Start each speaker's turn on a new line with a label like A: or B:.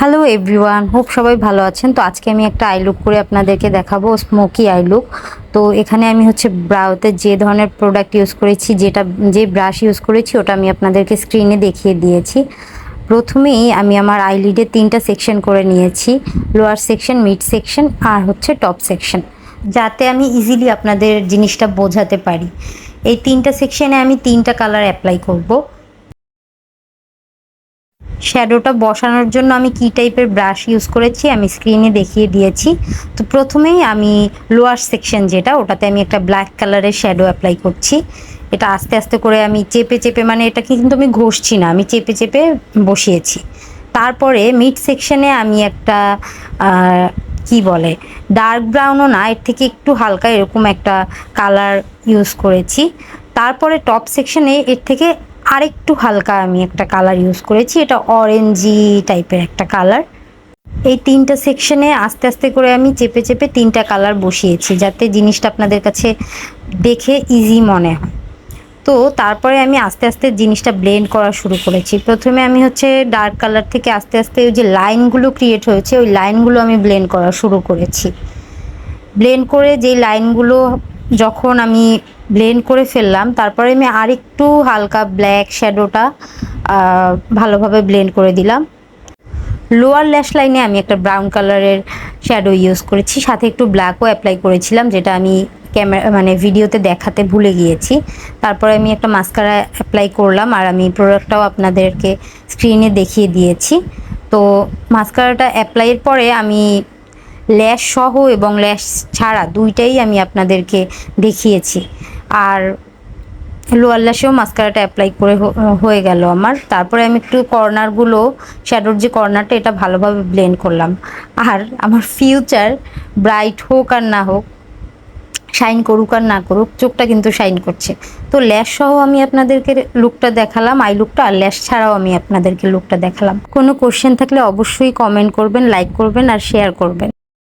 A: Hello everyone hope সবাই ভালো আছেন। তো আজকে আমি একটা আই লুক করে আপনাদেরকে দেখাবো স্মোকি আই লুক তো এখানে আমি হচ্ছে ব্রাউতে যে ধরনের প্রোডাক্ট ইউজ করেছি, যেটা, যে ব্রাশ ইউজ করেছি, ওটা আমি আপনাদেরকে স্ক্রিনে দেখিয়ে দিয়েছি। প্রথমেই আমি আমার আইলিডে তিনটা সেকশন করে নিয়েছি লোয়ার সেকশন মিড সেকশন আর হচ্ছে টপ সেকশন যাতে আমি ইজিলি আপনাদের জিনিসটা বোঝাতে পারি। এই তিনটা সেকশনে আমি তিনটা কালার অ্যাপ্লাই করব। শ্যাডোটা বসানোর জন্য আমি কি টাইপের ব্রাশ ইউজ করেছি আমি স্ক্রিনে দেখিয়ে দিয়েছি। তো প্রথমেই আমি লোয়ার সেকশন যেটা, ওটাতে আমি একটা ব্ল্যাক কালারের শ্যাডো অ্যাপ্লাই করছি। এটা আস্তে আস্তে করে আমি চেপে চেপে মানে এটা কিন্তু আমি ঘষছি না, আমি চেপে চেপে বসিয়েছি। তারপরে মিড সেকশনে আমি একটা কি বলে ডার্ক ব্রাউনও না, এর থেকে একটু হালকা এরকম একটা কালার ইউজ করেছি। তারপরে টপ সেকশনে এর থেকে আরেকটু হালকা আমি একটা কালার ইউজ করেছি, এটা অরেঞ্জি টাইপের একটা কালার এই তিনটা সেকশনে আস্তে আস্তে করে আমি চেপে চেপে তিনটা কালার বসিয়েছি, যাতে জিনিসটা আপনাদের কাছে দেখে ইজি মনে হয়। তো তারপরে আমি আস্তে আস্তে জিনিসটা ব্লেন্ড করা শুরু করেছি। প্রথমে আমি হচ্ছে ডার্ক কালার থেকে আস্তে আস্তে ওই যে লাইনগুলো ক্রিয়েট হয়েছে, ওই লাইনগুলো আমি ব্লেন্ড করা শুরু করেছি। ব্লেন্ড করে যেই লাইনগুলো যখন আমি ব্লেন্ড করে ফেললাম, তারপরে আমি আরেকটু হালকা ব্ল্যাক শ্যাডোটা ভালোভাবে ব্লেন্ড করে দিলাম। লোয়ার ল্যাশ লাইনে আমি একটা ব্রাউন কালারের শ্যাডো ইউজ করেছি, সাথে একটু ব্ল্যাকও অ্যাপ্লাই করেছিলাম, যেটা আমি ক্যামেরা মানে ভিডিওতে দেখাতে ভুলে গিয়েছি। তারপরে আমি একটা মাস্কারা অ্যাপ্লাই করলাম, আর আমি প্রোডাক্টটাও আপনাদেরকে স্ক্রিনে দেখিয়ে দিয়েছি। তো মাস্কারাটা অ্যাপ্লাইয়ের পরে আমি ল্যাশ সহ এবং ল্যাশ ছাড়া দুইটাই আমি আপনাদেরকে দেখিয়েছি। আর লোয়ার ল্যাশেও মাস্কারাটা অ্যাপ্লাই করে হয়ে গেল আমার। তারপরে আমি একটু কর্নারগুলো শ্যাডোর যে কর্নারটা এটা ভালোভাবে ব্লেন্ড করলাম। আর আমার ফিউচার ব্রাইট হোক আর না হোক শাইন করুক আর না করুক, চোখটা কিন্তু শাইন করছে। তো ল্যাশ সহ আমি আপনাদেরকে লুকটা দেখালাম আই লুকটা আর ল্যাশ ছাড়াও আমি আপনাদেরকে লুকটা দেখালাম। কোনো কোশ্চেন থাকলে অবশ্যই কমেন্ট করবেন লাইক করবেন, আর শেয়ার করবেন।